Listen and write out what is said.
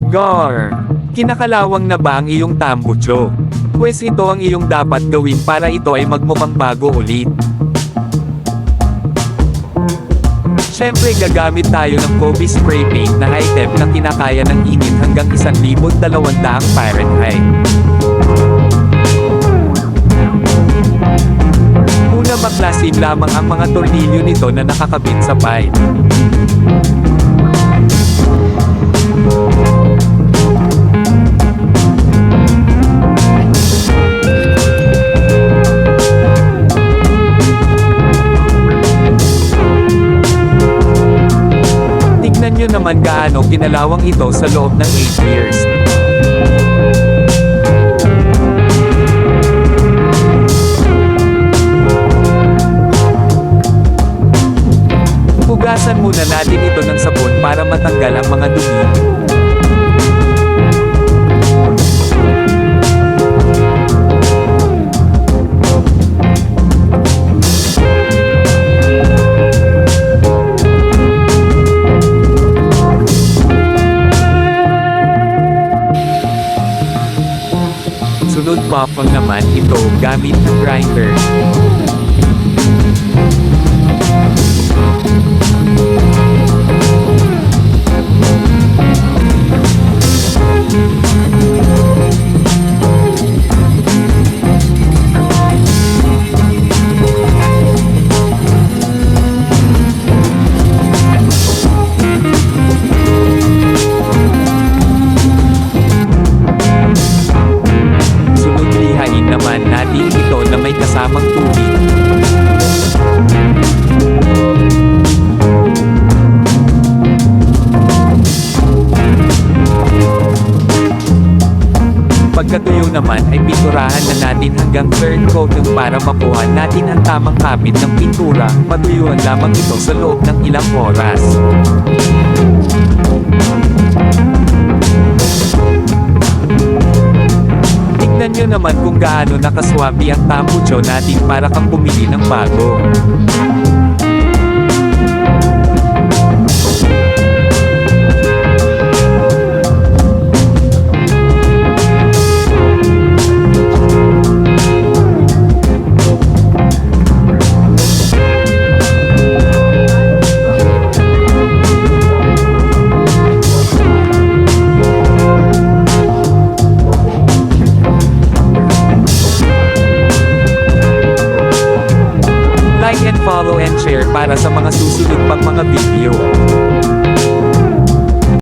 Gar! Kinakalawang na ba ang iyong tambucho? Pwes ito ang iyong dapat gawin para ito ay magmukhang bago ulit. Siyempre gagamit tayo ng Kobe Spray Paint na item na kinakaya ng init hanggang 1,200 Fahrenheit. Una maklasin lamang ang mga tornilyo nito na nakakabit sa pipe. Naman gaano kinalawang ito sa loob ng 8 years. Hugasan muna natin ito ng sabon para matanggal ang mga dumi. Sunod buffle naman ito gamit ng grinder. Naman ay pinturahan na natin hanggang third coating para makuha natin ang tamang kapit ng pintura. Patuyuan lamang ito sa loob ng ilang oras. Tignan nyo naman kung gaano nakaswabi ang tambucho natin para kang bumili ng bago. follow and share para sa mga susunod pang mga video.